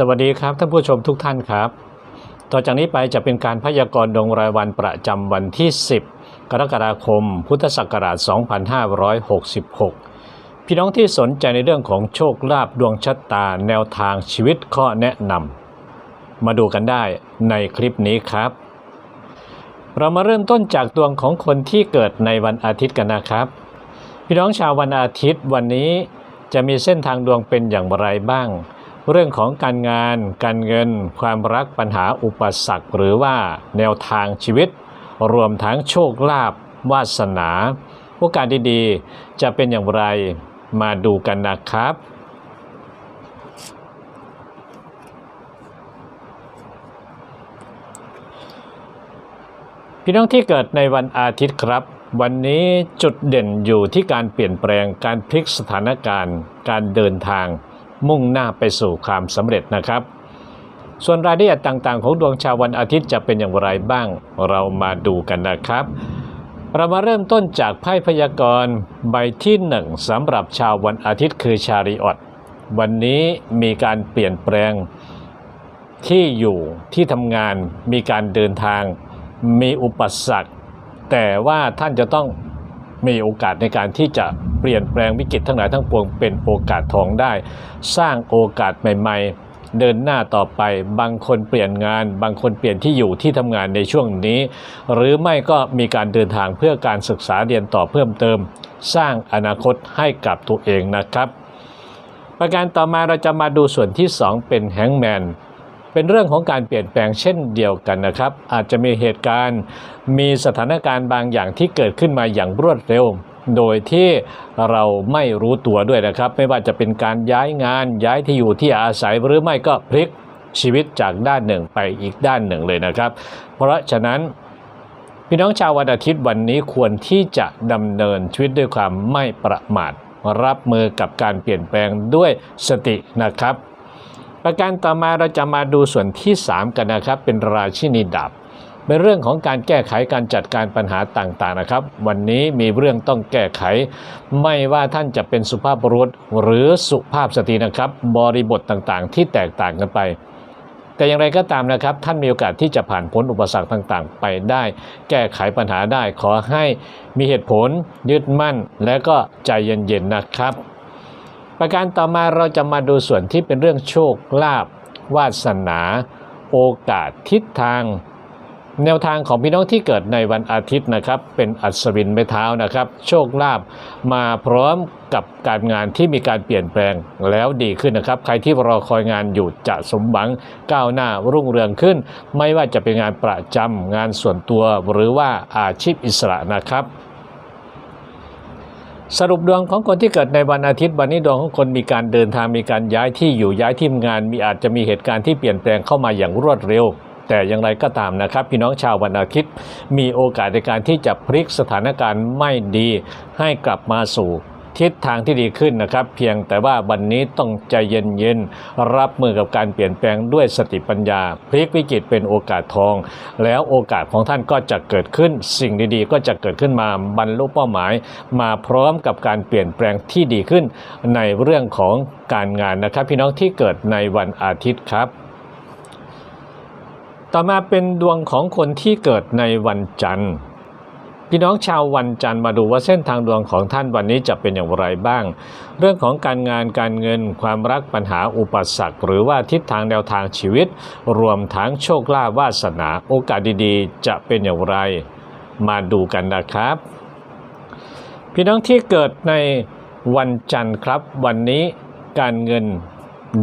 สวัสดีครับท่านผู้ชมทุกท่านครับ ต่อจากนี้ไปจะเป็นการพยากรณ์ดวงรายวันประจำวันที่ 10 กรกฎาคม พุทธศักราช 2566 พี่น้องที่สนใจในเรื่องของโชคลาภดวงชะตาแนวทางชีวิตข้อแนะนำมาดูกันได้ในคลิปนี้ครับ เรามาเริ่มต้นจากดวงของคนที่เกิดในวันอาทิตย์กันนะครับ พี่น้องชาววันอาทิตย์วันนี้จะมีเส้นทางดวงเป็นอย่างไรบ้าง เรื่องของการงาน การเงิน ความรักปัญหาอุปสรรค หรือว่าแนวทางชีวิต รวมทั้งโชคลาภวาสนา โอกาสดีๆ จะเป็นอย่างไรมาดูกันนะครับพี่น้องที่เกิดในวันอาทิตย์ครับ วันนี้จุดเด่นอยู่ที่การเปลี่ยนแปลงการพลิกสถานการณ์ การเดินทาง มุ่งหน้าไปสู่ความสำเร็จนะครับ ส่วนรายละเอียดต่างๆ ของดวงชาววันอาทิตย์จะเป็นอย่างไรบ้างเรามาดูกันนะครับ เรามาเริ่มต้นจากไพ่พยากรณ์ใบที่หนึ่งสำหรับชาววันอาทิตย์คือชาริออตวันนี้มีการเปลี่ยนแปลงที่อยู่ที่ทำงานมีการเดินทางมีอุปสรรค แต่ว่าท่านจะต้อง มีโอกาสในการที่จะเปลี่ยนแปลงวิกฤตทั้งหลายทั้งปวงเป็นโอกาสทองได้ สร้างโอกาสใหม่ ๆเดินหน้าต่อไปบางคนเปลี่ยนงาน บางคนเปลี่ยนที่อยู่ที่ทำงานในช่วงนี้ หรือไม่ก็มีการเดินทางเพื่อการศึกษาเรียนต่อเพิ่มเติม สร้างอนาคตให้กับตัวเองนะครับ ประการต่อมาเราจะมาดูส่วนที่ 2 เป็นแฮงแมน เป็นเรื่องของการเปลี่ยนแปลงเช่นเดียวกันนะครับ อาจจะมีเหตุการณ์มีสถานการณ์บางอย่างที่เกิดขึ้นมาอย่างรวดเร็วโดยที่เราไม่รู้ตัวด้วยนะครับ ไม่ว่าจะเป็นการย้ายงานย้ายที่อยู่ที่อาศัยหรือไม่ก็พลิกชีวิตจากด้านหนึ่งไปอีกด้านหนึ่งเลยนะครับ เพราะฉะนั้นพี่น้องชาววันอาทิตย์วันนี้ควรที่จะดำเนินชีวิตด้วยความไม่ประมาท รับมือกับการเปลี่ยนแปลงด้วยสตินะครับ ประการต่อมาเราจะมาดูส่วนที่ 3 กันนะครับ เป็นราชินีดาบเป็นเรื่องของการแก้ไขการจัดการปัญหาต่างๆนะครับ วันนี้มีเรื่องต้องแก้ไข ไม่ว่าท่านจะเป็นสุภาพบุรุษหรือสุภาพสตรีนะครับ บริบทต่างๆ ที่แตกต่างกันไป แต่อย่างไรก็ตามนะครับ ท่านมีโอกาสที่จะผ่านพ้นอุปสรรคต่างๆ ไปได้ แก้ไขปัญหาได้ขอให้มีเหตุผลยึดมั่น และก็ใจเย็นๆนะครับ ประการต่อมาเราจะมาดูส่วนที่เป็นเรื่องโชคลาภวาสนา โอกาสทิศทาง แนวทางของพี่น้องที่เกิดในวันอาทิตย์นะครับ เป็นอัศวินไม้เท้านะครับ โชคลาภมาพร้อมกับการงานที่มีการเปลี่ยนแปลงแล้วดีขึ้นนะครับ ใครที่รอคอยงานอยู่จะสมหวังก้าวหน้ารุ่งเรืองขึ้น ไม่ว่าจะเป็นงานประจำงานส่วนตัวหรือว่าอาชีพอิสระนะครับ สรุปดวงของคนที่เกิดในวันอาทิตย์วันนี้ดวงของคนมีการเดินทางมีการย้ายที่อยู่ย้ายที่ทำงาน มีอาจจะมีเหตุการณ์ที่เปลี่ยนแปลงเข้ามาอย่างรวดเร็ว แต่อย่างไรก็ตามนะครับ พี่น้องชาววันอาทิตย์ มีโอกาสในการที่จะพลิกสถานการณ์ไม่ดีให้กลับมาสู่ ทิศทางที่ดีขึ้นนะครับ เพียงแต่ว่าวันนี้ต้องใจเย็นๆรับมือกับการเปลี่ยนแปลงด้วยสติปัญญา พลิกวิกฤตเป็นโอกาสทอง แล้วโอกาสของท่านก็จะเกิดขึ้น สิ่งดีๆ ก็จะเกิดขึ้นมาบรรลุเป้าหมาย มาพร้อมกับการเปลี่ยนแปลงที่ดีขึ้น ในเรื่องของการงานนะครับ พี่น้องที่เกิดในวันอาทิตย์ครับต่อมาเป็นดวงของคนที่เกิดในวันจันทร์ พี่น้องชาววันจันทร์มาดูว่าเส้นทางดวงของท่านวันนี้จะเป็นอย่างไรบ้าง เรื่องของการงานการเงินความรักปัญหาอุปสรรค หรือว่าทิศทางแนวทางชีวิต รวมทั้งโชคลาภวาสนาโอกาสดีๆ จะเป็นอย่างไร มาดูกันนะครับ พี่น้องที่เกิดในวันจันทร์ครับ วันนี้การเงิน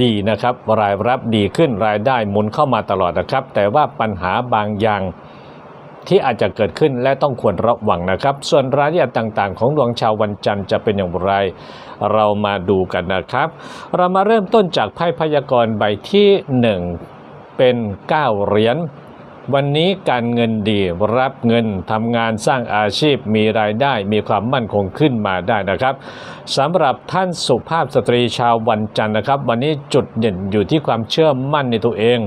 ดีนะครับ รายรับดีขึ้นรายได้หมุนเข้ามาตลอดนะครับ แต่ว่าปัญหาบางอย่าง ที่อาจจะเกิดขึ้นและต้องควรระวังนะครับ ส่วนรายละเอียดต่างๆ ของดวงชาววันจันทร์จะเป็นอย่างไร เรามาดูกันนะครับ เรามาเริ่มต้นจากไพ่พยากรณ์ใบที่ 1 เป็น 9 เหรียญวันนี้การเงินดีรับเงินทำงานสร้างอาชีพมีรายได้มีความมั่นคงขึ้นมาได้นะครับสำหรับท่านสุภาพสตรีชาววันจันทร์นะครับ วันนี้จุดเด่นอยู่ที่ความเชื่อมั่นในตัวเอง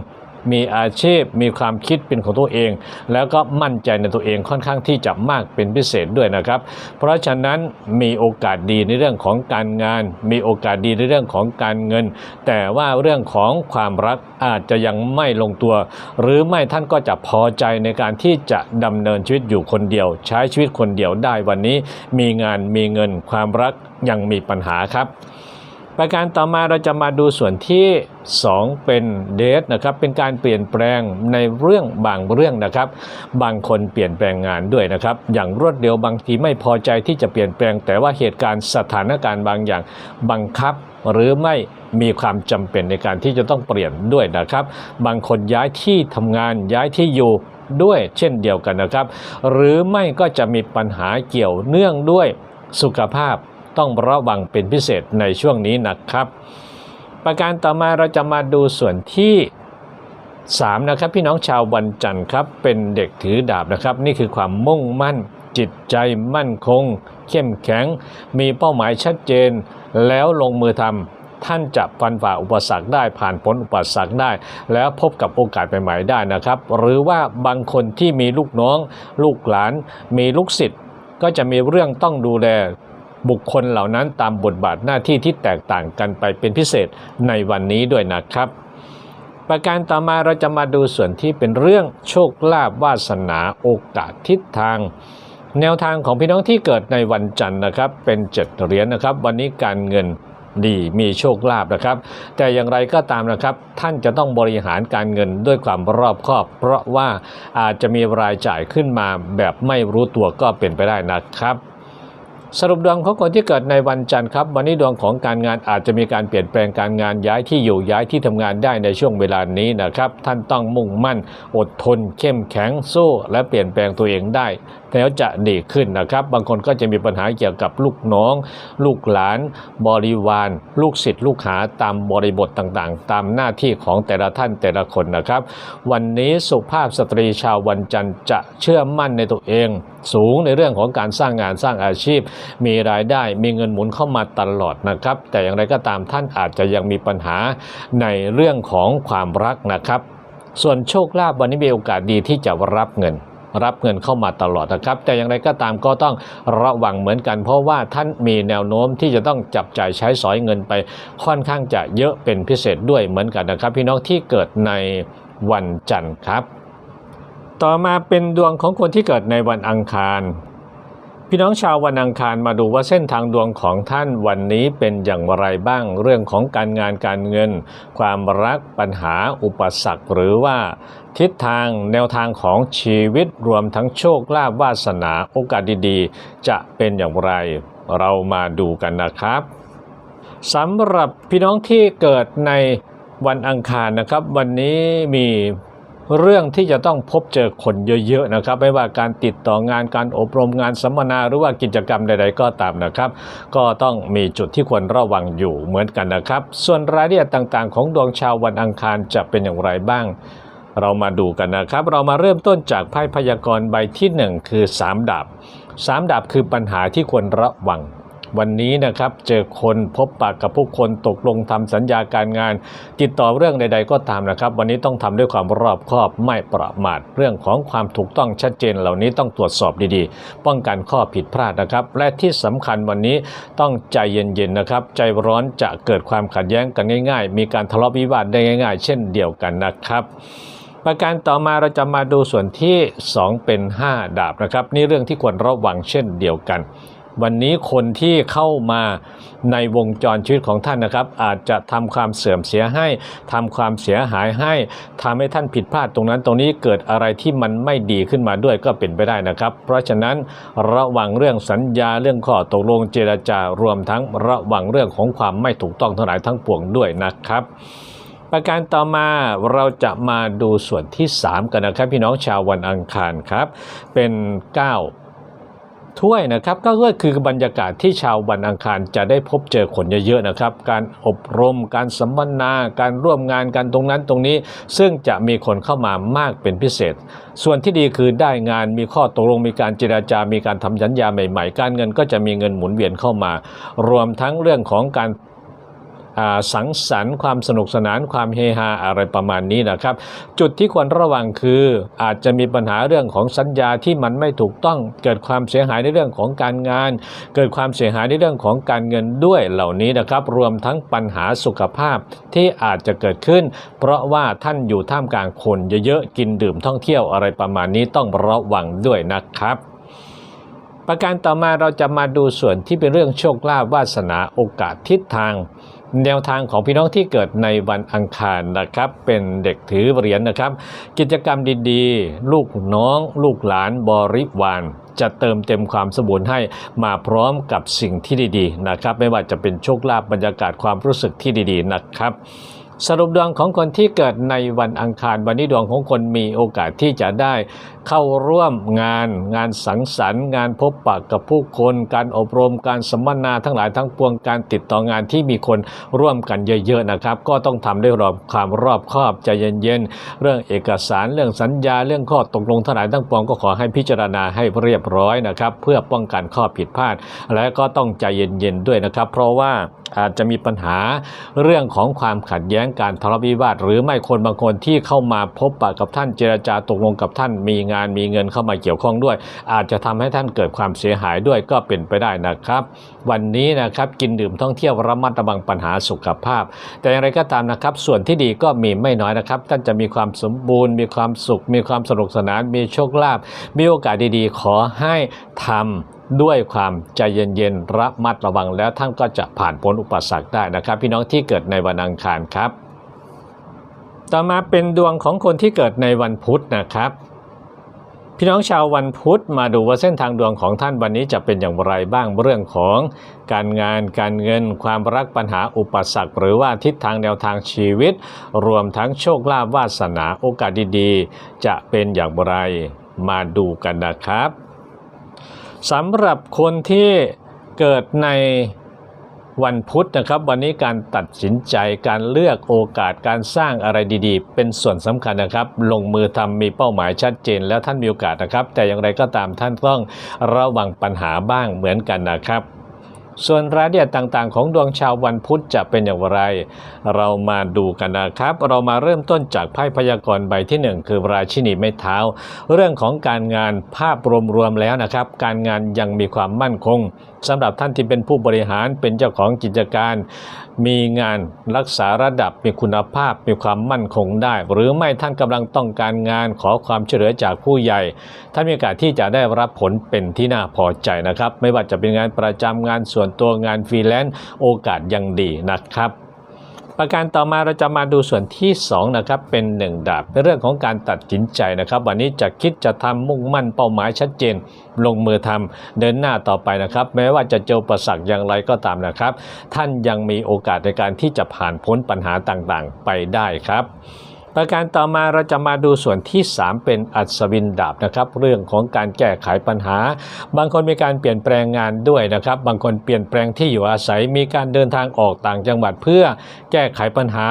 มีอาชีพมีความคิดเป็นของตัวเอง แล้วก็มั่นใจในตัวเองค่อนข้างที่จะมากเป็นพิเศษด้วยนะครับ เพราะฉะนั้นมีโอกาสดีในเรื่องของการงาน มีโอกาสดีในเรื่องของการเงิน แต่ว่าเรื่องของความรักอาจจะยังไม่ลงตัว หรือไม่ท่านก็จะพอใจในการที่จะดำเนินชีวิตอยู่คนเดียว ใช้ชีวิตคนเดียวได้วันนี้ มีงานมีเงินความรักยังมีปัญหาครับ ประการต่อมาเราจะมาดูส่วนที่ 2 เป็นเดทนะครับ เป็นการเปลี่ยนแปลงในเรื่องบางเรื่องนะครับ บางคนเปลี่ยนแปลงงานด้วยนะครับ อย่างรวดเร็วบางทีไม่พอใจที่จะเปลี่ยนแปลง แต่ว่าเหตุการณ์สถานการณ์บางอย่างบังคับหรือไม่มีความจำเป็นในการที่จะต้องเปลี่ยนด้วยนะครับ บางคนย้ายที่ทำงานย้ายที่อยู่ด้วยเช่นเดียวกันนะครับ หรือไม่ก็จะมีปัญหาเกี่ยวเนื่องด้วยสุขภาพ ต้องระวังเป็นพิเศษในช่วงนี้นะครับ ประการต่อมาเราจะมาดูส่วนที่ 3 นะครับ พี่น้องชาววันจันทร์ครับ เป็นเด็กถือดาบนะครับ นี่คือความมุ่งมั่น จิตใจมั่นคง เข้มแข็ง มีเป้าหมายชัดเจน แล้วลงมือทำท่านจะฟันฝ่าอุปสรรคได้ผ่านพ้นอุปสรรคได้ แล้วพบกับโอกาสใหม่ๆได้นะครับ หรือว่าบางคนที่มีลูกน้อง ลูกหลาน มีลูกศิษย์ก็จะมีเรื่องต้องดูแล บุคคลเหล่านั้นตามบทบาทหน้าที่ที่แตกต่างกันไปเป็นพิเศษในวันนี้ด้วยนะครับ ประการต่อมาเราจะมาดูส่วนที่เป็นเรื่องโชคลาภวาสนาโอกาสทิศทาง แนวทางของพี่น้องที่เกิดในวันจันทร์นะครับ เป็นเจ็ดเหรียญนะครับ วันนี้การเงินดีมีโชคลาภนะครับ แต่อย่างไรก็ตามนะครับ ท่านจะต้องบริหารการเงินด้วยความรอบคอบ เพราะว่าอาจจะมีรายจ่ายขึ้นมาแบบไม่รู้ตัวก็เป็นไปได้นะครับ สรุปดวงของคนที่เกิดในวันจันทร์ครับ วันนี้ดวงของการงานอาจจะมีการเปลี่ยนแปลงการงานย้ายที่อยู่ย้ายที่ทำงานได้ในช่วงเวลานี้นะครับ ท่านต้องมุ่งมั่น อดทน เข้มแข็งสู้ และเปลี่ยนแปลงตัวเองได้ แล้วจะดีขึ้นนะครับ บางคนก็จะมีปัญหาเกี่ยวกับลูกน้อง ลูกหลาน บริวาร ลูกศิษย์ลูกหาตามบริบทต่างๆ ตามหน้าที่ของแต่ละท่านแต่ละคนนะครับ วันนี้สุภาพสตรีชาววันจันทร์จะเชื่อมั่นในตัวเอง สูงในเรื่องของการสร้างงานสร้างอาชีพ มีรายได้มีเงินหมุนเข้ามาตลอดนะครับ แต่อย่างไรก็ตามท่านอาจจะยังมีปัญหาในเรื่องของความรักนะครับ ส่วนโชคลาภวันนี้มีโอกาสดีที่จะรับเงิน รับเงินเข้ามาตลอดนะครับ แต่อย่างไรก็ตามก็ต้องระวังเหมือนกัน เพราะว่าท่านมีแนวโน้มที่จะต้องจับจ่ายใช้สอยเงินไปค่อนข้างจะเยอะเป็นพิเศษด้วยเหมือนกันนะครับ พี่น้องที่เกิดในวันจันทร์ครับ ต่อมาเป็นดวงของคนที่เกิดในวันอังคาร พี่น้องชาววันอังคารมาดูว่าเส้นทางดวงของท่านวันนี้เป็นอย่างไรบ้างเรื่องของการงานการเงิน ความรักปัญหาอุปสรรคหรือว่าทิศทางแนวทางของชีวิตรวมทั้งโชคลาภวาสนาโอกาสดีๆ จะเป็นอย่างไร เรามาดูกันนะครับสำหรับพี่น้องที่เกิดในวันอังคารนะครับ วันนี้มี เรื่องที่จะต้องพบเจอคนเยอะๆนะครับ ไม่ว่าการติดต่องานการอบรมงานสัมมนาหรือว่ากิจกรรมใดๆก็ตามนะครับ ก็ต้องมีจุดที่ควรระวังอยู่เหมือนกันนะครับ ส่วนรายละเอียดต่างๆ ของดวงชาววันอังคารจะเป็นอย่างไรบ้าง เรามาดูกันนะครับ เรามาเริ่มต้นจากไพ่พยากรณ์ใบที่ 1 คือ 3 ดาบ3ดาบคือปัญหาที่ควรระวัง วันนี้นะครับเจอคนพบปากกับผู้คนตกลงทำสัญญาการงาน ติดต่อเรื่องใด ๆ ก็ตามนะครับ วันนี้ต้องทำด้วยความรอบคอบไม่ประมาท เรื่องของความถูกต้องชัดเจนเหล่านี้ต้องตรวจสอบดีๆ ป้องกันข้อผิดพลาดนะครับ และที่สำคัญวันนี้ต้องใจเย็นๆนะครับ ใจร้อนจะเกิดความขัดแย้งกันง่าย ๆ มีการทะเลาะวิวาทได้ง่าย ๆ เช่นเดียวกันนะครับประการต่อมาเราจะมาดูส่วนที่ 2 เป็น 5 ดาบนะครับ นี่เรื่องที่ควรระวังเช่นเดียวกัน วันนี้คนที่เข้ามาในวงจรชีวิตของท่านนะครับ อาจจะทำความเสื่อมเสียให้ทำความเสียหายให้ทำให้ท่านผิดพลาดตรงนั้นตรงนี้เกิดอะไรที่มันไม่ดีขึ้นมาด้วยก็เป็นไปได้นะครับ เพราะฉะนั้นระวังเรื่องสัญญาเรื่องข้อตกลงเจรจารวมทั้งระวังเรื่องของความไม่ถูกต้องทั้งหลายทั้งปวงด้วยนะครับประการต่อมาเราจะมาดูส่วนที่ 3 กันนะครับ พี่น้องชาววันอังคารครับ เป็น 9 ถ้วยนะครับก็คือบรรยากาศที่ชาววันอังคารจะได้พบเจอคนเยอะๆนะครับ การอบรม การสัมมนา การร่วมงานกันตรงนั้นตรงนี้ ซึ่งจะมีคนเข้ามามากเป็นพิเศษ ส่วนที่ดีคือได้งานมีข้อตกลงมีการเจราจา มีการทำสัญญาใหม่ ๆ การเงินก็จะมีเงินหมุนเวียนเข้ามา รวมทั้งเรื่องของการ สังสรรค์ความสนุกสนานความเฮฮาอะไรประมาณนี้นะครับ จุดที่ควรระวังคืออาจจะมีปัญหาเรื่องของสัญญาที่มันไม่ถูกต้องเกิดความเสียหายในเรื่องของการงาน เกิดความเสียหายในเรื่องของการเงินด้วยเหล่านี้นะครับ รวมทั้งปัญหาสุขภาพที่อาจจะเกิดขึ้น เพราะว่าท่านอยู่ท่ามกลางคนเยอะๆกินดื่มท่องเที่ยวอะไรประมาณนี้ต้องระวังด้วยนะครับประการต่อมาเราจะมาดูส่วนที่เป็นเรื่องโชคลาภวาสนาโอกาสทิศทาง แนวทางของพี่น้องที่เกิดในวันอังคารนะครับ เป็นเด็กถือเหรียญนะครับ กิจกรรมดีๆ ลูกน้อง ลูกหลานบริวารจะเติมเต็มความสมบูรณ์ให้มาพร้อมกับสิ่งที่ดีๆนะครับ ไม่ว่าจะเป็นโชคลาภบรรยากาศความรู้สึกที่ดีๆนะครับสรุปดวงของคนที่เกิดในวันอังคารวันนี้ดวงของคนมีโอกาสที่จะได้ เข้าร่วมงานงานสังสรรค์ งานพบปะกับผู้คน การอบรมการสัมมนาทั้งหลายทั้งปวงการติดต่องานที่มีคนร่วมกันเยอะๆนะครับ ก็ต้องทำด้วยรอบความรอบคอบใจเย็นๆ เรื่องเอกสารเรื่องสัญญาเรื่องข้อตกลงทั้งหลายทั้งปวงก็ขอให้พิจารณาให้เรียบร้อยนะครับ เพื่อป้องกันข้อผิดพลาด และก็ต้องใจเย็นๆด้วยนะครับ เพราะว่าอาจจะมีปัญหาเรื่องของความขัดแย้งการทะเลาะวิวาท หรือไม่คนบางคนที่เข้ามาพบปะกับท่านเจรจาตกลงกับท่านมีงานมีเงินเข้ามาเกี่ยวข้องด้วย อาจจะทำให้ท่านเกิดความเสียหายด้วยก็เป็นไปได้นะครับ วันนี้นะครับกินดื่มท่องเที่ยวระมัดระวังปัญหาสุขภาพ แต่อย่างไรก็ตามนะครับ ส่วนที่ดีก็มีไม่น้อยนะครับ ท่านจะมีความสมบูรณ์ มีความสุข มีความสนุกสนาน มีโชคลาภมีโอกาสดีๆ ขอให้ทำด้วยความใจเย็นๆระมัดระวังแล้วท่านก็จะผ่านพ้นอุปสรรคได้นะครับ พี่น้องที่เกิดในวันอังคารครับ ต่อมาเป็นดวงของคนที่เกิดในวันพุธนะครับ พี่น้องชาววันพุธมาดูว่าเส้นทางดวงของท่านวันนี้จะเป็นอย่างไรบ้างเรื่องของการงานการเงินความรักปัญหาอุปสรรค หรือว่าทิศทางแนวทางชีวิต รวมทั้งโชคลาภวาสนาโอกาสดีๆ จะเป็นอย่างไรมาดูกันนะครับสำหรับคนที่เกิดใน วันพุธนะครับ วันนี้การตัดสินใจการเลือกโอกาสการสร้างอะไรดีๆ เป็นส่วนสำคัญนะครับ ลงมือทำมีเป้าหมายชัดเจน แล้วท่านมีโอกาสนะครับ แต่อย่างไรก็ตามท่านต้องระวังปัญหาบ้างเหมือนกันนะครับส่วนรายละเอียดต่างๆ ของดวงชาววันพุธจะเป็นอย่างไร เรามาดูกันนะครับ เรามาเริ่มต้นจากไพ่พยากรณ์ใบที่หนึ่งคือราชินีไม้เท้า เรื่องของการงานภาพรวมๆแล้วนะครับ การงานยังมีความมั่นคงสำหรับท่านที่เป็นผู้บริหารเป็นเจ้าของกิจการ มีงานรักษาระดับมีคุณภาพมีความมั่นคงได้ หรือไม่ท่านกำลังต้องการงานขอความช่วยเหลือจากผู้ใหญ่ ท่านมีโอกาสที่จะได้รับผลเป็นที่น่าพอใจนะครับ ไม่ว่าจะเป็นงานประจำงานส่วนตัวงานฟรีแลนซ์โอกาสยังดีนะครับ ประการต่อมาเราจะมาดูส่วนที่2นะครับเป็น 1 ดาบเป็นเรื่องของการตัดสินใจนะครับ วันนี้จะคิดจะทำมุ่งมั่นเป้าหมายชัดเจน ลงมือทำเดินหน้าต่อไปนะครับ แม้ว่าจะเจอประสักอย่างไรก็ตามนะครับ ท่านยังมีโอกาสในการที่จะผ่านพ้นปัญหาต่างๆ ไปได้ครับ ประการต่อมาเราจะมาดูส่วนที่ 3 เป็นอัศวินดาบนะครับ เรื่องของการแก้ไขปัญหา บางคนมีการเปลี่ยนแปลงงานด้วยนะครับ บางคนเปลี่ยนแปลงที่อยู่อาศัยมีการเดินทางออกต่างจังหวัดเพื่อแก้ไขปัญหา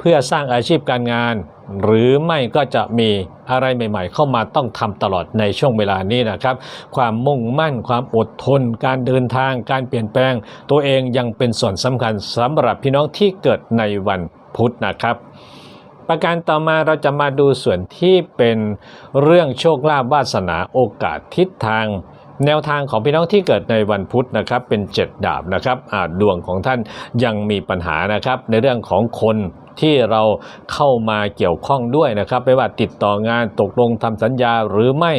เพื่อสร้างอาชีพการงาน หรือไม่ก็จะมีอะไรใหม่ ๆ เข้ามาต้องทำตลอดในช่วงเวลานี้นะครับ ความมุ่งมั่น ความอดทน การเดินทาง การเปลี่ยนแปลง ตัวเองยังเป็นส่วนสำคัญสำหรับพี่น้องที่เกิดในวันพุธนะครับ ประการต่อมาเราจะมาดูส่วนที่เป็นเรื่องโชคลาภวาสนาโอกาสทิศทาง แนวทางของพี่น้องที่เกิดในวันพุธนะครับเป็น 7 ดาบนะครับอาจดวงของท่านยังมีปัญหานะครับในเรื่องของคนที่เราเข้ามาเกี่ยวข้องด้วยนะครับ ไม่ว่าติดต่องานตกลงทำสัญญาหรือไม่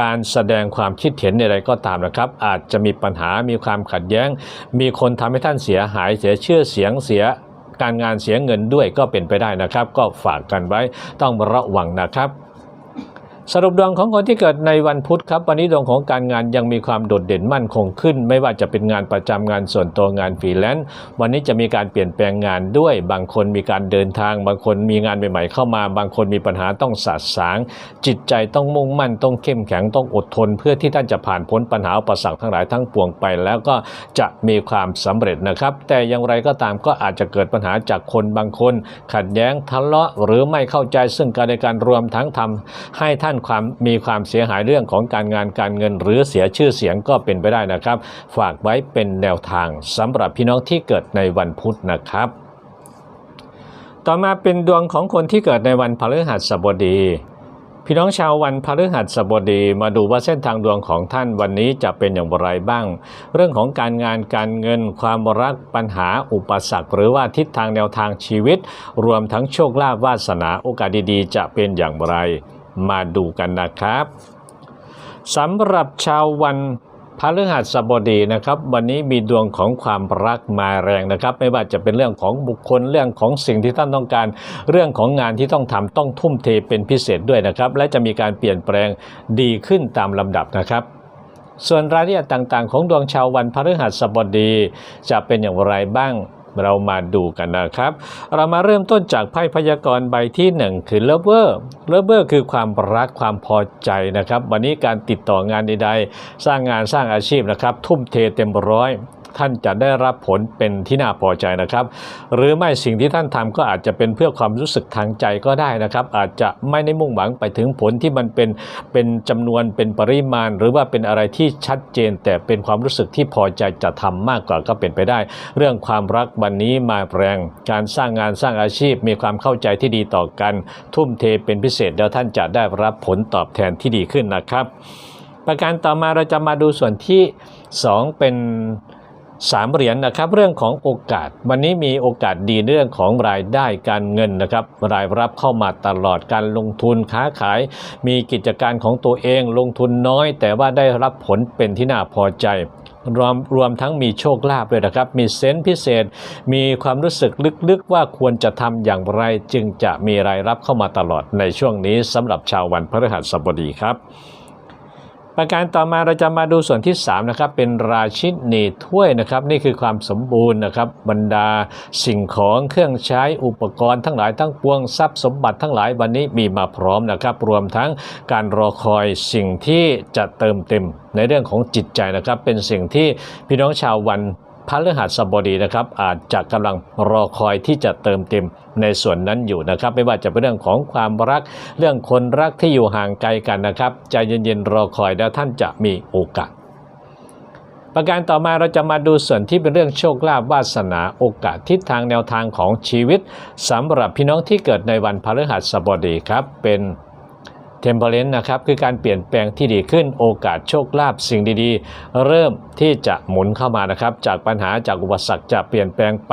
การแสดงความคิดเห็นใดๆก็ตามนะครับ อาจจะมีปัญหามีความขัดแย้ง มีคนทำให้ท่านเสียหายเสียชื่อเสียงเสีย การงานเสียเงินด้วยก็เป็นไปได้นะครับ ก็ฝากกันไว้ต้องระวังนะครับ สรุปดวงของคนที่เกิดในวันพุธครับ วันนี้ดวงของการงานยังมีความโดดเด่นมั่นคงขึ้น ไม่ว่าจะเป็นงานประจำงานส่วนตัวงานฟรีแลนซ์วันนี้จะมีการเปลี่ยนแปลงงานด้วย บางคนมีการเดินทาง บางคนมีงานใหม่ๆเข้ามา บางคนมีปัญหาต้องสะสาง จิตใจต้องมุ่งมั่นต้องเข้มแข็งต้องอดทน เพื่อที่ท่านจะผ่านพ้นปัญหาอุปสรรคทั้งหลายทั้งปวงไป แล้วก็จะมีความสำเร็จนะครับ แต่อย่างไรก็ตามก็อาจจะเกิดปัญหาจากคนบางคน ขัดแย้งทะเลาะหรือไม่เข้าใจซึ่งกันและกันรวมทั้งทำให้ท่านานความมีความเสียหายเรื่องของการงานการเงิน หรือเสียชื่อเสียงก็เป็นไปได้นะครับ ฝากไว้เป็นแนวทางสำหรับพี่น้องที่เกิดในวันพุธนะครับ ต่อมาเป็นดวงของคนที่เกิดในวันพฤหัสบดีพี่น้องชาววันพฤหัสบดีมาดูว่าเส้นทางดวงของท่านวันนี้จะเป็นอย่างไรบ้าง เรื่องของการงานการเงิน ความรักปัญหาอุปสรรค หรือว่าทิศทางแนวทางชีวิต รวมทั้งโชคลาภวาสนาโอกาสดีๆ จะเป็นอย่างไร มาดูกันนะครับสำหรับชาววันพฤหัสบดีนะครับ วันนี้มีดวงของความรักมาแรงนะครับ ไม่ว่าจะเป็นเรื่องของบุคคลเรื่องของสิ่งที่ท่านต้องการ เรื่องของงานที่ต้องทำต้องทุ่มเทเป็นพิเศษด้วยนะครับ และจะมีการเปลี่ยนแปลงดีขึ้นตามลำดับนะครับ ส่วนรายละเอียดต่างๆ ของดวงชาววันพฤหัสบดีจะเป็นอย่างไรบ้าง เรามาดูกันนะครับ เรามาเริ่มต้นจากไพ่พยากรณ์ใบที่ 1 คือเลเวอร์เลเวอร์คือความรักความพอใจนะครับ วันนี้การติดต่องานใดๆ สร้างงานสร้างอาชีพนะครับ ทุ่มเทเต็มร้อย ท่านจะได้รับผลเป็นที่น่าพอใจนะครับ หรือไม่สิ่งที่ท่านทำก็อาจจะเป็นเพื่อความรู้สึกทางใจก็ได้นะครับ อาจจะไม่ได้มุ่งหวังไปถึงผลที่มันเป็นเป็นจำนวนเป็นปริมาณ หรือว่าเป็นอะไรที่ชัดเจน แต่เป็นความรู้สึกที่พอใจจะทำมากกว่าก็เป็นไปได้ เรื่องความรักวันนี้มาแรงการสร้างงานสร้างอาชีพมีความเข้าใจที่ดีต่อกัน ทุ่มเทเป็นพิเศษแล้วท่านจะได้รับผลตอบแทนที่ดีขึ้นนะครับ ประการต่อมาเราจะมาดูส่วนที่ 2 เป็น สามเหรียญนะครับเรื่องของโอกาส วันนี้มีโอกาสดีเรื่องของรายได้การเงินนะครับรายรับเข้ามาตลอดการลงทุนค้าขาย มีกิจการของตัวเองลงทุนน้อย แต่ว่าได้รับผลเป็นที่น่าพอใจรวมรวมทั้งมีโชคลาภด้วยนะครับ มีเซนส์พิเศษ มีความรู้สึกลึกๆว่าควรจะทำอย่างไรจึงจะมีรายรับเข้ามาตลอดในช่วงนี้สำหรับชาววันพฤหัสบดีครับ ประการต่อมาเราจะมาดูส่วนที่3นะครับเป็นราชินีถ้วยนะครับ นี่คือความสมบูรณ์นะครับบรรดาสิ่งของเครื่องใช้อุปกรณ์ทั้งหลายทั้งปวงทรัพย์สมบัติทั้งหลายวันนี้มีมาพร้อมนะครับ รวมทั้งการรอคอยสิ่งที่จะเติมเต็มในเรื่องของจิตใจนะครับ เป็นสิ่งที่พี่น้องชาววัน พฤหัสบดีนะครับอาจจะกำลังรอคอยที่จะเติมเต็มในส่วนนั้นอยู่นะครับ ไม่ว่าจะเป็นเรื่องของความรัก เรื่องคนรักที่อยู่ห่างไกลกันนะครับใจเย็นๆรอคอยแล้วท่านจะมีโอกาส ประการต่อมาเราจะมาดูส่วนที่เป็นเรื่องโชคลาภวาสนาโอกาสทิศทางแนวทางของชีวิตสำหรับพี่น้องที่เกิดในวันพฤหัสบดีครับเป็น เทมเพลนนะครับคือการเปลี่ยนแปลงที่ดีขึ้นโอกาสโชคลาภสิ่งดีๆ เริ่มที่จะหมุนเข้ามานะครับ จากปัญหาจากอุปสรรคจะเปลี่ยนแปลงไป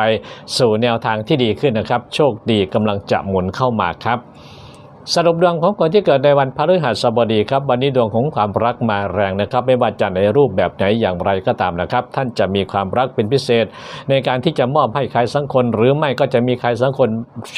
สู่แนวทางที่ดีขึ้นนะครับ โชคดีกำลังจะหมุนเข้ามาครับ สรุปดวงของคนที่เกิดในวันพฤหัสบดีครับวันนี้ดวงของความรักมาแรงนะครับ ไม่ว่าจะในรูปแบบไหนอย่างไรก็ตามนะครับ ท่านจะมีความรักเป็นพิเศษ ในการที่จะมอบให้ใครสักคน หรือไม่ก็จะมีใครสักคน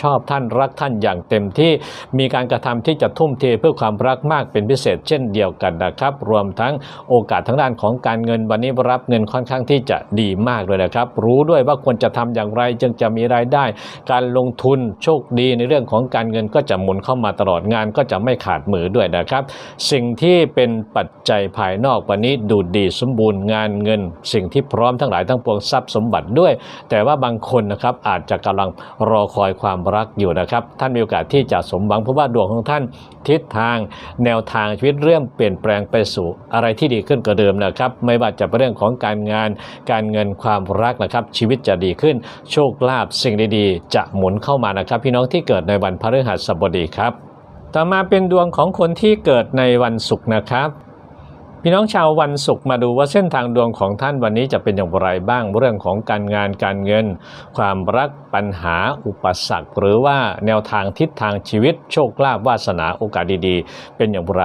ชอบท่านรักท่านอย่างเต็มที่มีการกระทำที่จะทุ่มเทเพื่อความรักมากเป็นพิเศษ เช่นเดียวกันนะครับ รวมทั้งโอกาสทางด้านของการเงินวันนี้รับเงินค่อนข้างที่จะดีมากเลยนะครับ รู้ด้วยว่าควรจะทำอย่างไรจึงจะมีรายได้ การลงทุนโชคดีในเรื่องของการเงินก็จะหมุนเข้ามาตลอดงานก็จะไม่ขาดมือด้วยนะครับ สิ่งที่เป็นปัจจัยภายนอกวันนี้ดูดีสมบูรณ์งานเงิน สิ่งที่พร้อมทั้งหลายทั้งปวงทรัพย์สมบัติด้วย แต่ว่าบางคนนะครับอาจจะกำลังรอคอยความรักอยู่นะครับ ท่านมีโอกาสที่จะสมหวังเพราะว่าดวงของท่านทิศทาง แนวทางชีวิตเริ่มเปลี่ยนแปลงไปสู่อะไรที่ดีขึ้นกว่าเดิมนะครับ ไม่ว่าจะเป็นเรื่องของการงาน การเงินความรักนะครับ ชีวิตจะดีขึ้น โชคลาภสิ่งดีๆ จะหมุนเข้ามานะครับ พี่น้องที่เกิดในวันพฤหัสบดีครับ ต่อมาเป็นดวงของคนที่เกิดในวันศุกร์นะครับ พี่น้องชาววันศุกร์มาดูว่าเส้นทางดวงของท่านวันนี้จะเป็นอย่างไรบ้างเรื่องของการงานการเงิน ความรักปัญหาอุปสรรค หรือว่าแนวทางทิศทางชีวิต โชคลาภวาสนาโอกาสดีๆ เป็นอย่างไร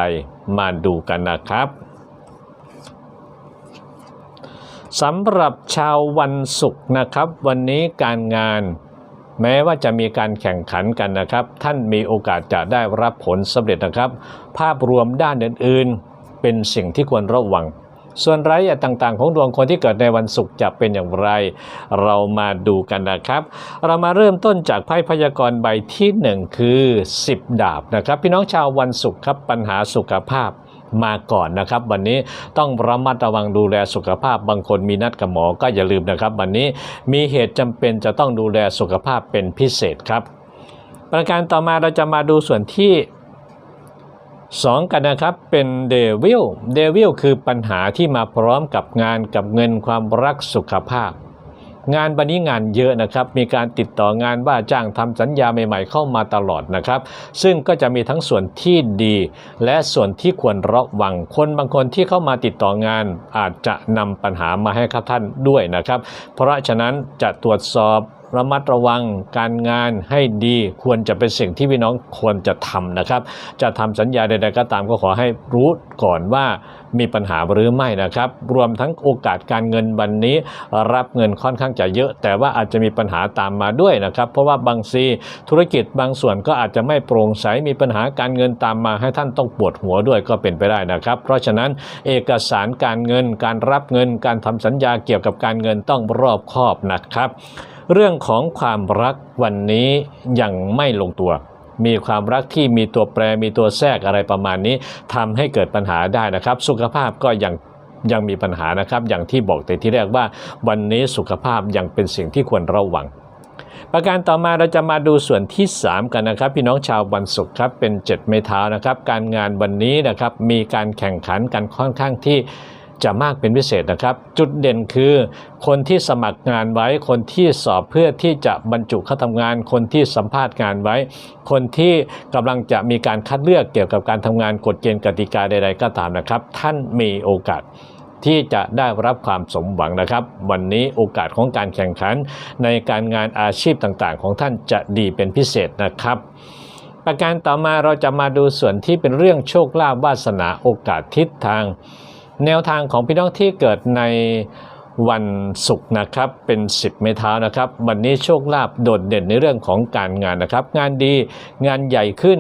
มาดูกันนะครับสำหรับชาววันศุกร์นะครับ วันนี้การงาน แม้ว่าจะมีการแข่งขันกันนะครับ ท่านมีโอกาสจะได้รับผลสำเร็จนะครับ ภาพรวมด้านอื่นๆ เป็นสิ่งที่ควรระวัง ส่วนรายละเอียดต่างๆ ของดวงคนที่เกิดในวันศุกร์จะเป็นอย่างไร เรามาดูกันนะครับ เรามาเริ่มต้นจากไพ่พยากรณ์ใบที่ 1 คือ 10 ดาบนะครับ พี่น้องชาววันศุกร์ครับปัญหาสุขภาพ มาก่อนนะครับ วันนี้ต้องระมัดระวังดูแลสุขภาพบางคนมีนัดกับหมอก็อย่าลืมนะครับ วันนี้มีเหตุจำเป็นจะต้องดูแลสุขภาพเป็นพิเศษครับ ประการต่อมาเราจะมาดูส่วนที่2กันนะครับเป็นเดวิลเดวิลคือปัญหาที่มาพร้อมกับงานกับเงินความรักสุขภาพ งานบันนี้งานเยอะนะครับ มีการติดต่องานว่าจ้างทำสัญญาใหม่ๆเข้ามาตลอดนะครับ ซึ่งก็จะมีทั้งส่วนที่ดี และส่วนที่ควรระวังคนบางคนที่เข้ามาติดต่องานอาจจะนำปัญหามาให้ครับท่านด้วยนะครับ เพราะฉะนั้นจะตรวจสอบ ระมัดระวังการงานให้ดีควรจะเป็นสิ่งที่พี่น้องควรจะทำนะครับ จะทำสัญญาใดๆก็ตามก็ขอให้รู้ก่อนว่ามีปัญหาหรือไม่นะครับ รวมทั้งโอกาสการเงินวันนี้ รับเงินค่อนข้างจะเยอะ แต่ว่าอาจจะมีปัญหาตามมาด้วยนะครับ เพราะว่าบางซีธุรกิจบางส่วนก็อาจจะไม่โปร่งใสมีปัญหาการเงินตามมาให้ท่านต้องปวดหัวด้วยก็เป็นไปได้นะครับ เพราะฉะนั้นเอกสารการเงิน การรับเงิน การทำสัญญาเกี่ยวกับการเงินต้องรอบคอบนะครับ เรื่องของความรักวันนี้ยังไม่ลงตัว มีความรักที่มีตัวแปรมีตัวแทรกอะไรประมาณนี้ทำให้เกิดปัญหาได้นะครับ สุขภาพก็ยังยังมีปัญหานะครับ อย่างที่บอกแต่ที่แรกว่า วันนี้สุขภาพยังเป็นสิ่งที่ควรระวัง ประการต่อมาเราจะมาดูส่วนที่ 3 กันนะครับ พี่น้องชาววันศุกร์ครับเป็น 7 เมษายนนะครับ การงานวันนี้นะครับมีการแข่งขันกันค่อนข้างที่ จะมากเป็นพิเศษนะครับ จุดเด่นคือ คนที่สมัครงานไว้ คนที่สอบเพื่อที่จะบรรจุเข้าทำงาน คนที่สัมภาษณ์งานไว้ คนที่กำลังจะมีการคัดเลือกเกี่ยวกับการทำงานกฎเกณฑ์กติกาใด ๆ ก็ตามนะครับ ท่านมีโอกาสที่จะได้รับความสมหวังนะครับ วันนี้โอกาสของการแข่งขัน ในการงานอาชีพต่างๆ ของท่านจะดีเป็นพิเศษนะครับ ประการต่อมาเราจะมาดูส่วนที่เป็นเรื่องโชคลาภวาสนาโอกาสทิศทาง แนวทางของพี่น้องที่เกิดในวันศุกร์นะครับเป็น 10 เมษายนนะครับวันนี้โชคลาภโดดเด่นในเรื่องของการงานนะครับ งานดีงานใหญ่ขึ้น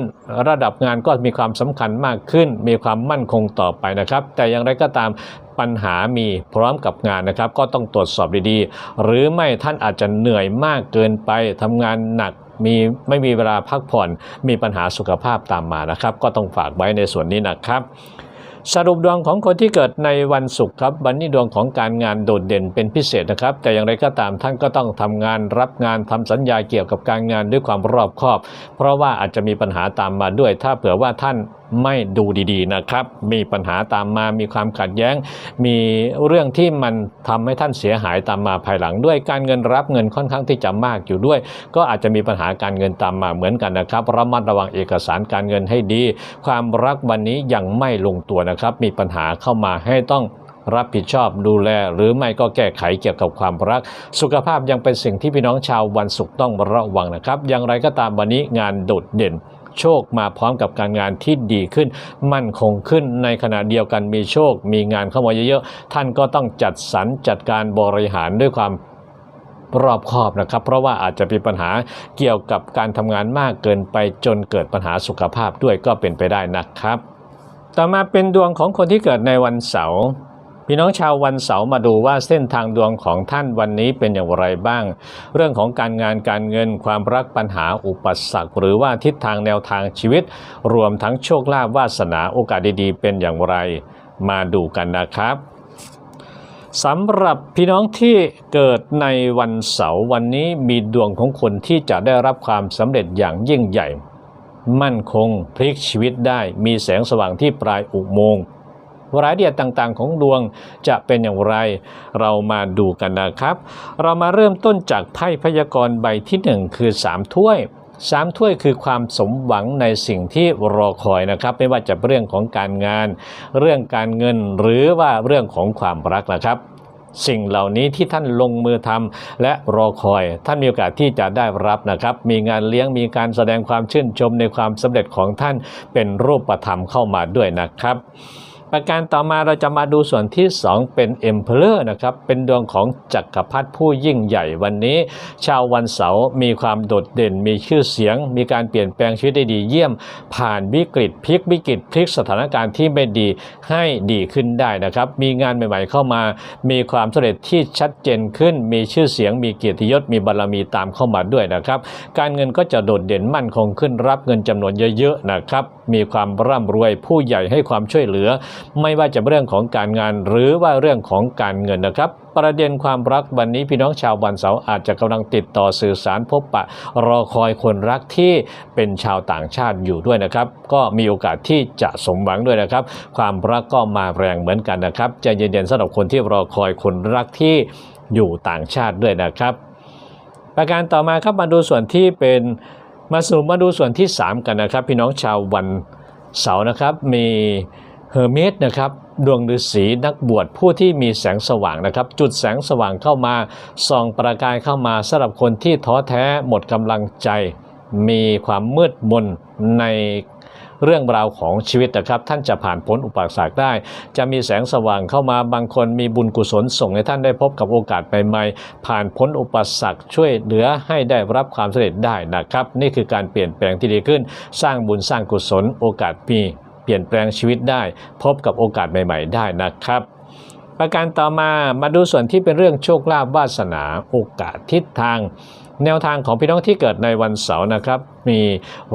ระดับงานก็มีความสำคัญมากขึ้น มีความมั่นคงต่อไปนะครับ แต่อย่างไรก็ตามปัญหามีพร้อมกับงานนะครับ ก็ต้องตรวจสอบดีๆ หรือไม่ท่านอาจจะเหนื่อยมากเกินไปทำงานหนักมีไม่มีเวลาพักผ่อนมีปัญหาสุขภาพตามมานะครับ ก็ต้องฝากไว้ในส่วนนี้นะครับ สรุปดวงของคนที่เกิดในวันศุกร์ครับ วันนี้ดวงของการงานโดดเด่นเป็นพิเศษนะครับ แต่อย่างไรก็ตามท่านก็ต้องทำงานรับงานทำสัญญาเกี่ยวกับการงานด้วยความรอบคอบ เพราะว่าอาจจะมีปัญหาตามมาด้วย ถ้าเผื่อว่าท่านไม่ดูดีๆนะครับ มีปัญหาตามมา มีความขัดแย้ง มีเรื่องที่มันทำให้ท่านเสียหายตามมาภายหลังด้วยการเงินรับเงินค่อนข้างที่จะมากอยู่ด้วย ก็อาจจะมีปัญหาการเงินตามมาเหมือนกันนะครับ ระมัดระวังเอกสารการเงินให้ดี ความรักวันนี้ยังไม่ลงตัวนะครับ มีปัญหาเข้ามาให้ต้องรับผิดชอบดูแล หรือไม่ก็แก้ไขเกี่ยวกับความรัก สุขภาพยังเป็นสิ่งที่พี่น้องชาววันศุกร์ต้องระวังนะครับ อย่างไรก็ตามวันนี้งานโดดเด่น โชคมาพร้อมกับการงานที่ดีขึ้น มั่นคงขึ้นในขณะเดียวกันมีโชค มีงานเข้ามาเยอะๆ ท่านก็ต้องจัดสรรจัดการบริหารด้วยความรอบคอบนะครับ เพราะว่าอาจจะมีปัญหาเกี่ยวกับการทำงานมากเกินไปจนเกิดปัญหาสุขภาพด้วยก็เป็นไปได้นะครับ ต่อมาเป็นดวงของคนที่เกิดในวันเสาร์ พี่น้องชาววันเสาร์มาดูว่าเส้นทางดวงของท่านวันนี้เป็นอย่างไรบ้าง เรื่องของการงานการเงินความรักปัญหาอุปสรรค หรือว่าทิศทางแนวทางชีวิต รวมทั้งโชคลาภวาสนาโอกาสดีๆ เป็นอย่างไรมาดูกันนะครับสำหรับพี่น้องที่เกิดในวันเสาร์วันนี้มีดวงของคนที่จะได้รับความสำเร็จอย่างยิ่งใหญ่ มั่นคงพลิกชีวิตได้มีแสงสว่างที่ปลายอุโมงค์ รายละเอียดต่างๆ ของดวงจะเป็นอย่างไร เรามาดูกันนะครับ เรามาเริ่มต้นจากไพ่พยากรณ์ใบที่หนึ่งคือสามถ้วยสามถ้วยคือความสมหวังในสิ่งที่รอคอยนะครับ ไม่ว่าจะเรื่องของการงาน เรื่องการเงินหรือว่าเรื่องของความรักนะครับ สิ่งเหล่านี้ที่ท่านลงมือทำและรอคอย ท่านมีโอกาสที่จะได้รับนะครับ มีงานเลี้ยงมีการแสดงความชื่นชมในความสำเร็จของท่านเป็นรูปธรรมเข้ามาด้วยนะครับ ประการต่อมาเราจะมาดูส่วนที่ 2 เป็น Emperor นะครับ เป็นดวงของจักรพรรดิผู้ยิ่งใหญ่วันนี้ ชาววันเสาร์มีความโดดเด่น มีชื่อเสียง มีการเปลี่ยนแปลงชีวิตได้ดีเยี่ยม ผ่านวิกฤตพลิกวิกฤตพลิกสถานการณ์ที่ไม่ดีให้ดีขึ้นได้นะครับ มีงานใหม่ๆเข้ามา มีความสำเร็จที่ชัดเจนขึ้น มีชื่อเสียง มีเกียรติยศ มีบารมีตามเข้ามาด้วยนะครับ การเงินก็จะโดดเด่นมั่นคงขึ้นรับเงินจำนวนเยอะๆนะครับ มีความร่ำรวยผู้ใหญ่ให้ความช่วยเหลือไม่ว่าจะเรื่องของการงานหรือว่าเรื่องของการเงินนะครับ ประเด็นความรักวันนี้พี่น้องชาววันเสาร์อาจจะกำลังติดต่อสื่อสารพบปะ รอคอยคนรักที่เป็นชาวต่างชาติอยู่ด้วยนะครับ ก็มีโอกาสที่จะสมหวังด้วยนะครับ ความรักก็มาแรงเหมือนกันนะครับใจเย็นๆสำหรับคนที่รอคอยคนรักที่อยู่ต่างชาติด้วยนะครับ ประการต่อมาครับมาดูส่วนที่เป็นมาสรุปมาดูส่วนที่ 3 กันนะครับ พี่น้องชาววันเสาร์นะครับมี เฮอร์เมสนะครับดวงฤาษีนักบวชผู้ที่มีแสงสว่างนะครับ จุดแสงสว่างเข้ามาส่องประกายเข้ามาสำหรับคนที่ท้อแท้หมดกำลังใจ มีความมืดมนในเรื่องราวของชีวิตนะครับ ท่านจะผ่านพ้นอุปสรรคได้ จะมีแสงสว่างเข้ามาบางคนมีบุญกุศลส่งให้ท่านได้พบกับโอกาสใหม่ๆผ่านพ้นอุปสรรคช่วยเหลือให้ได้รับความสำเร็จได้นะครับ นี่คือการเปลี่ยนแปลงที่ดีขึ้น สร้างบุญสร้างกุศลโอกาสมี ปลี่ยนแปลงชีวิตได้ พบกับโอกาสใหม่ ๆ ได้นะครับ ประการต่อมามาดูส่วนที่เป็นเรื่องโชคลาภวาสนาโอกาสทิศทาง แนวทางของพี่น้องที่เกิดในวันเสาร์นะครับ มี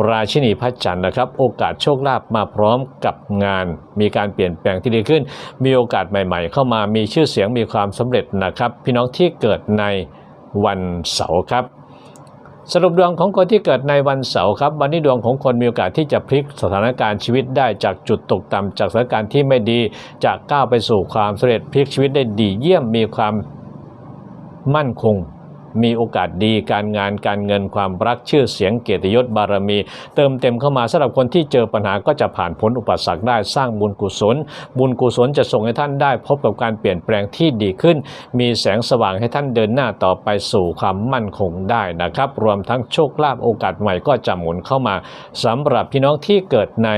ราชินีพระจันทร์นะครับ โอกาสโชคลาภมาพร้อมกับงาน มีการเปลี่ยนแปลงที่ดีขึ้น มีโอกาสใหม่ ๆ เข้ามามีชื่อเสียงมีความสำเร็จนะครับ พี่น้องที่เกิดในวันเสาร์ครับ สรุปดวงของคนที่เกิดในวันเสาร์ครับ วันนี้ดวงของคนมีโอกาสที่จะพลิกสถานการณ์ชีวิตได้จากจุดตกต่ำจากสถานการณ์ที่ไม่ดีจะก้าวไปสู่ความสำเร็จพลิกชีวิตได้ดีเยี่ยมมีความมั่นคง มีโอกาสดีการงานการเงินความรักชื่อเสียงเกียรติยศบารมี เติมเต็มเข้ามาสำหรับคนที่เจอปัญหาก็จะผ่านพ้นอุปสรรคได้สร้างบุญกุศล บุญกุศลจะส่งให้ท่านได้ พบกับการเปลี่ยนแปลงที่ดีขึ้น มีแสงสว่างให้ท่านเดินหน้าต่อไปสู่ความมั่นคงได้นะครับ รวมทั้งโชคลาภโอกาสใหม่ก็จะหมุนเข้ามาสำหรับพี่น้องที่เกิดใน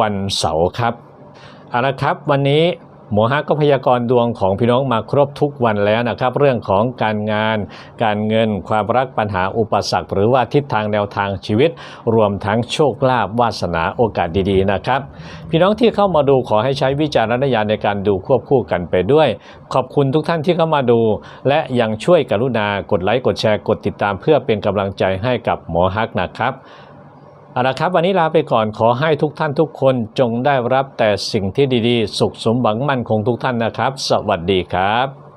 วันเสาร์ครับเอาละครับ วันนี้ หมอฮักก็พยากรณ์ดวงของพี่น้องมาครบทุกวันแล้วนะครับ เรื่องของการงาน การเงิน ความรักปัญหาอุปสรรค หรือว่าทิศทางแนวทางชีวิต รวมทั้งโชคลาภวาสนาโอกาสดีๆนะครับ พี่น้องที่เข้ามาดูขอให้ใช้วิจารณญาณในการดูควบคู่กันไปด้วย ขอบคุณทุกท่านที่เข้ามาดู และยังช่วยกรุณากดไลค์กดแชร์กดติดตาม เพื่อเป็นกำลังใจให้กับหมอฮักนะครับ เอาละครับวันนี้ลาไปก่อนขอให้ทุกท่านทุกคนจงได้รับแต่สิ่งที่ดีๆ สุขสมหวังมั่นคงทุกท่านนะครับ สวัสดีครับ